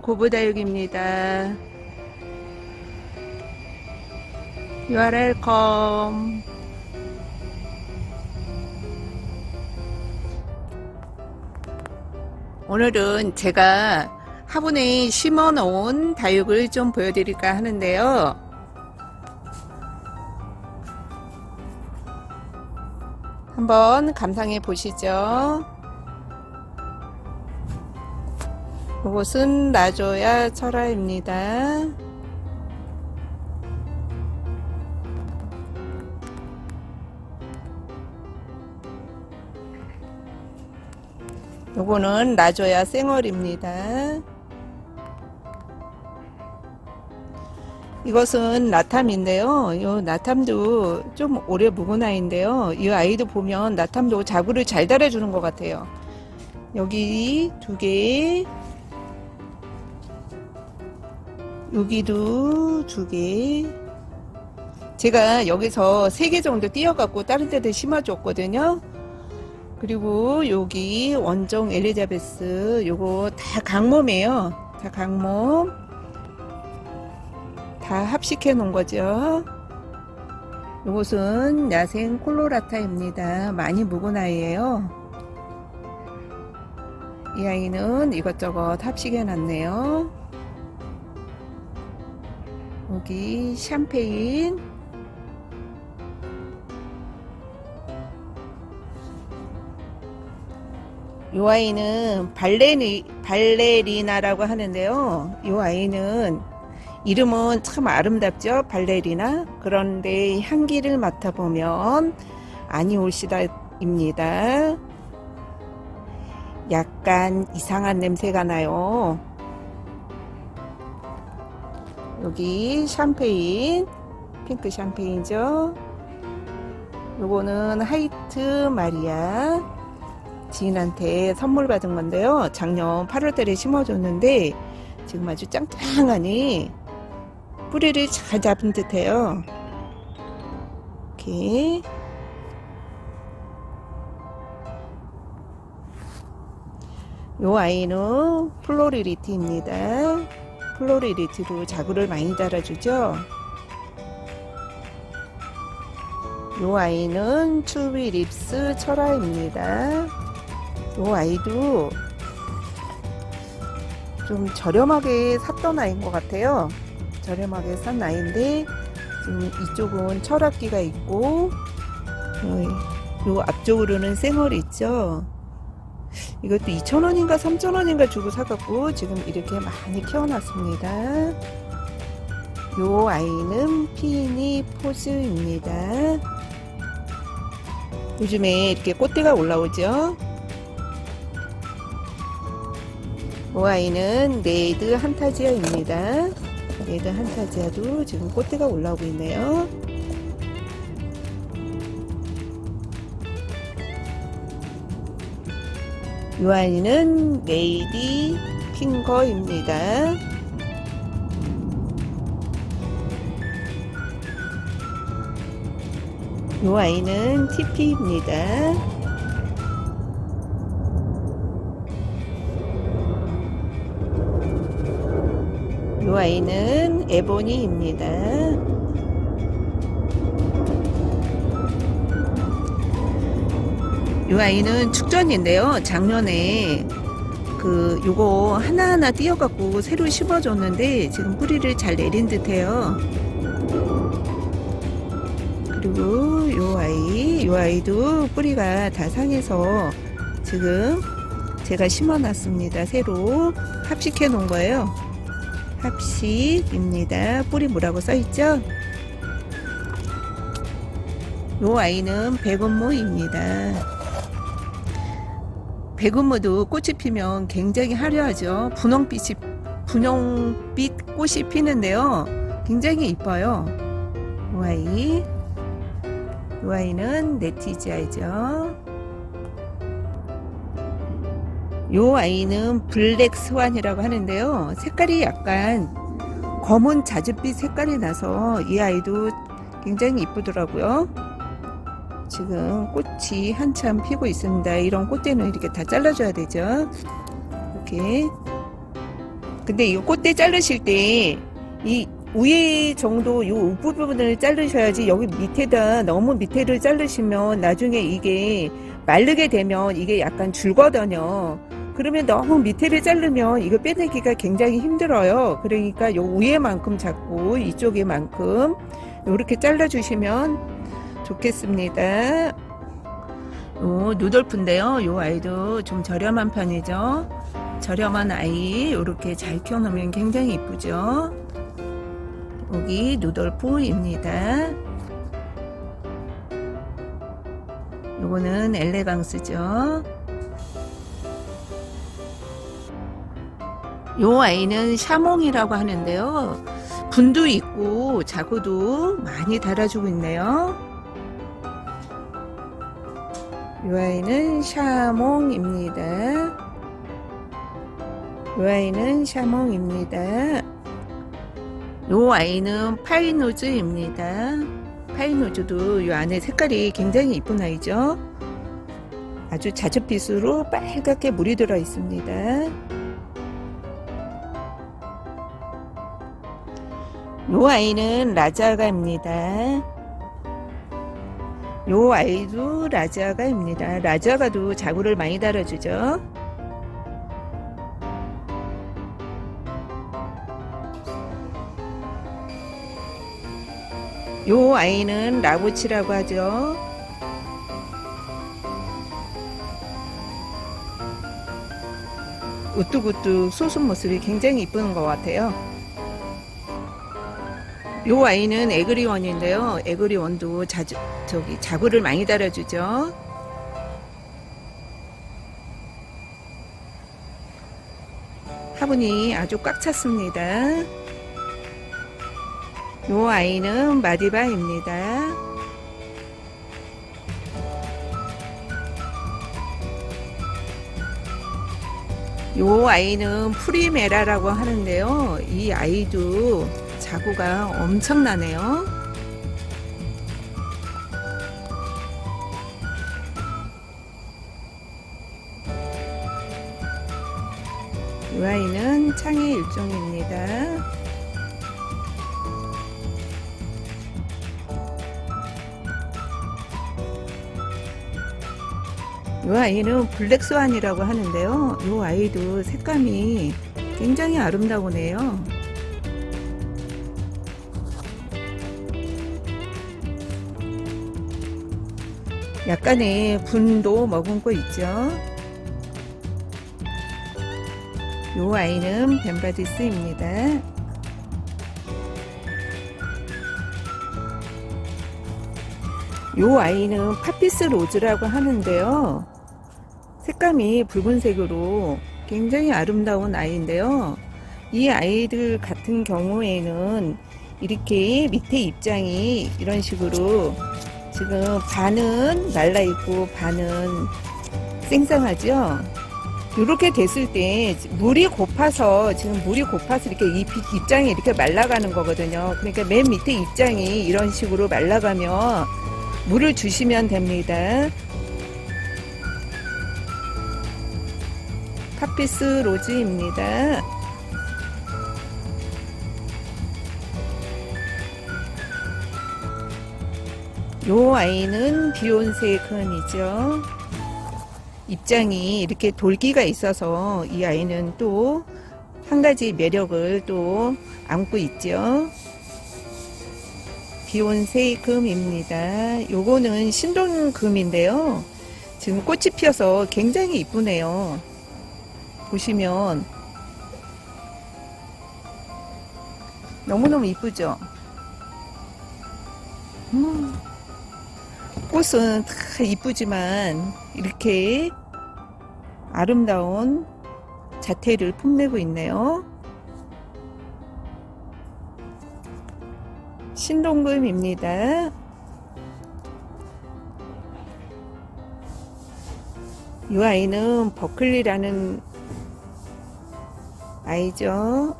고부다육입니다. You are welcome. 오늘은 제가 화분에 심어 놓은 다육을 좀 보여드릴까 하는데요. 한번 감상해 보시죠. 이것은 나줘야 철화입니다. 요거는 나줘야 생얼입니다. 이것은 나탐인데요. 이 나탐도 좀 오래 묵은 아이인데요. 이 아이도 보면 나탐도 자구를 잘 달아주는 것 같아요. 여기 두 개, 여기도 두 개. 제가 여기서 세 개 정도 띄어갖고 다른 데도 심어줬거든요. 그리고 여기 원종 엘리자베스 요거 다 강몸이에요. 다 강몸. 다 합식해 놓은 거죠. 요것은 야생 콜로라타입니다. 많이 묵은 아이예요. 이 아이는 이것저것 합식해 놨네요. 여기 샴페인 요 아이는 발레리, 발레리나라고 하는데요. 요 아이는 이름은 참 아름답죠. 발레리나. 그런데 향기를 맡아보면 아니올시다입니다. 약간 이상한 냄새가 나요. 여기 샴페인, 핑크 샴페인이죠. 요거는 하이트 마리아. 지인한테 선물 받은 건데요. 작년 8월달에 심어줬는데 지금 아주 짱짱하니 뿌리를 잘 잡은 듯해요. 이렇게 요 아이는 플로리리티입니다. 플로리리티로 자구를 많이 달아주죠. 요 아이는 추비 립스 철화입니다. 요 아이도 좀 저렴하게 샀던 아이인 것 같아요. 저렴하게 산 아이인데 지금 이쪽은 철학기가 있고 요, 요 앞쪽으로는 생얼이 있죠. 이것도 2,000원인가 3,000원인가 주고 사갖고 지금 이렇게 많이 키워놨습니다. 요 아이는 피니 포즈입니다. 요즘에 이렇게 꽃대가 올라오죠. 요 아이는 네이드 한타지아입니다. 네이드 한타지아도 지금 꽃대가 올라오고 있네요. 요 아이는 레이디 핑거입니다. 요 아이는 TP입니다. 요 아이는 에보니입니다. 요 아이는 축전인데요. 작년에 그 요거 하나하나 띄어갖고 새로 심어줬는데 지금 뿌리를 잘 내린 듯해요. 그리고 요 아이, 요 아이도 뿌리가 다 상해서 지금 제가 심어놨습니다. 새로 합식해 놓은 거예요. 합식입니다. 뿌리 뭐라고 써있죠? 요 아이는 백운모입니다. 백운모도 꽃이 피면 굉장히 화려하죠. 분홍빛이, 분홍빛 꽃이 피는데요. 굉장히 이뻐요. 요 아이. 요 아이는 네티지아이죠. 요 아이는 블랙 스완이라고 하는데요. 색깔이 약간 검은 자줏빛 색깔이 나서 이 아이도 굉장히 이쁘더라고요. 지금 꽃이 한참 피고 있습니다. 이런 꽃대는 이렇게 다 잘라줘야 되죠. 이렇게 근데 이 꽃대 자르실 때 이 위에 정도 요 부분을 자르셔야지 여기 밑에다 너무 밑에를 자르시면 나중에 이게 마르게 되면 이게 약간 줄거든요. 그러면 너무 밑에를 자르면 이거 빼내기가 굉장히 힘들어요. 그러니까 요 위에만큼 잡고 이쪽에만큼 이렇게 잘라주시면 좋겠습니다. 요 누돌프인데요. 요 아이도 좀 저렴한 편이죠. 저렴한 아이 이렇게 잘 키워놓으면 굉장히 이쁘죠. 여기 누돌프입니다. 요거는 엘레강스죠. 요 아이는 샤몽이라고 하는데요. 분도 있고 자구도 많이 달아주고 있네요. 요 아이는 샤몽입니다. 요 아이는 샤몽입니다. 요 아이는 파이노즈입니다. 파이노즈도 요 안에 색깔이 굉장히 이쁜 아이죠. 아주 자줏빛으로 빨갛게 물이 들어 있습니다. 요 아이는 라자가입니다. 요 아이도 라자가입니다. 라자가도 자구를 많이 달아주죠. 요 아이는 라보치라고 하죠. 우뚝우뚝 솟은 모습이 굉장히 이쁜 것 같아요. 요 아이는 에그리원인데요. 에그리원도 자주 저기 자구를 많이 달아주죠. 화분이 아주 꽉 찼습니다. 요 아이는 마디바입니다. 요 아이는 프리메라라고 하는데요. 이 아이도 자구가 엄청나네요. 이 아이는 창의 일종입니다. 이 아이는 블랙스완이라고 하는데요. 이 아이도 색감이 굉장히 아름다우네요. 약간의 분도 머금고 있죠. 이 아이는 벤바디스입니다. 요 아이는 파피스 로즈라고 하는데요. 색감이 붉은색으로 굉장히 아름다운 아이인데요. 이 아이들 같은 경우에는 이렇게 밑에 입장이 이런 식으로 지금 반은 말라있고 반은 생생하죠. 이렇게 됐을 때 물이 고파서 지금 물이 고파서 이렇게 입장이 이렇게 말라가는 거거든요. 그러니까 맨 밑에 입장이 이런 식으로 말라가면 물을 주시면 됩니다. 파피스 로즈입니다. 요 아이는 비욘세 큰이죠. 입장이 이렇게 돌기가 있어서 이 아이는 또 한 가지 매력을 또 안고 있죠. 비욘세 금입니다. 요거는 신동금인데요. 지금 꽃이 피어서 굉장히 이쁘네요. 보시면 너무너무 이쁘죠? 음, 꽃은 다 이쁘지만 이렇게 아름다운 자태를 뽐내고 있네요. 신동금입니다. 이 아이는 버클리라는 아이죠.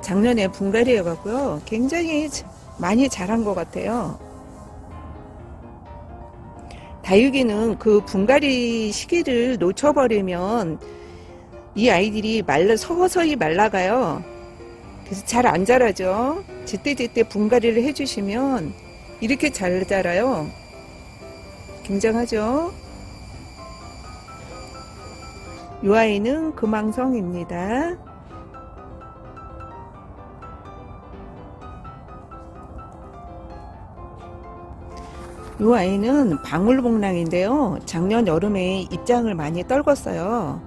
작년에 분갈이 해갖고요. 굉장히 많이 자란 것 같아요. 다육이는 그 분갈이 시기를 놓쳐버리면 이 아이들이 말라 서서히 말라가요. 그래서 잘 안 자라죠. 제때제때 분갈이를 해주시면 이렇게 잘 자라요. 굉장하죠. 이 아이는 금왕성입니다. 이 아이는 방울복랑인데요. 작년 여름에 입장을 많이 떨궜어요.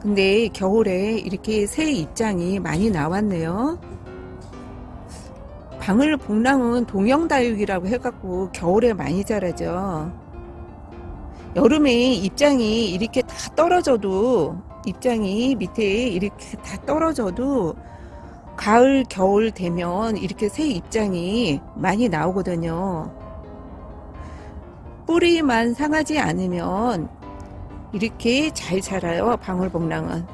근데 겨울에 이렇게 새 입장이 많이 나왔네요. 방울복랑은 동영다육이라고 해갖고 겨울에 많이 자라죠. 여름에 입장이 이렇게 다 떨어져도 입장이 밑에 이렇게 다 떨어져도 가을 겨울 되면 이렇게 새 입장이 많이 나오거든요. 뿌리만 상하지 않으면 이렇게 잘 자라요 방울복랑은